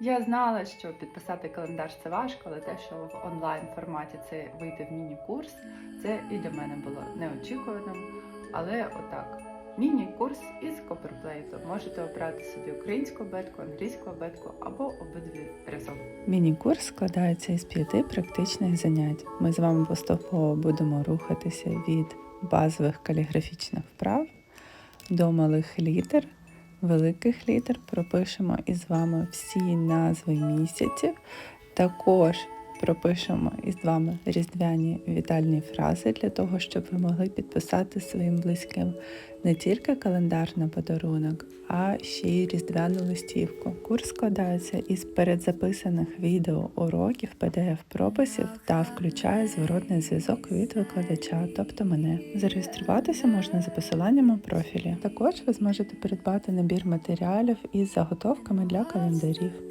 Я знала, що підписати календар це важко, але те, що в онлайн форматі це вийде в міні-курс, це і для мене було неочікуваним. Але отак, міні-курс із коперплейту. Можете обрати собі українську абетку, англійську абетку або обидві разом. Міні-курс складається із п'яти практичних занять. Ми з вами поступово будемо рухатися від базових каліграфічних вправ до малих літер, великих літер. Пропишемо із вами всі назви місяців. Також пропишемо із вами різдвяні вітальні фрази для того, щоб ви могли підписати своїм близьким не тільки календар на подарунок, а ще й різдвяну листівку. Курс складається із передзаписаних відео уроків, PDF-прописів та включає зворотний зв'язок від викладача, тобто мене. Зареєструватися можна за посиланням у профілі. Також ви зможете придбати набір матеріалів із заготовками для календарів.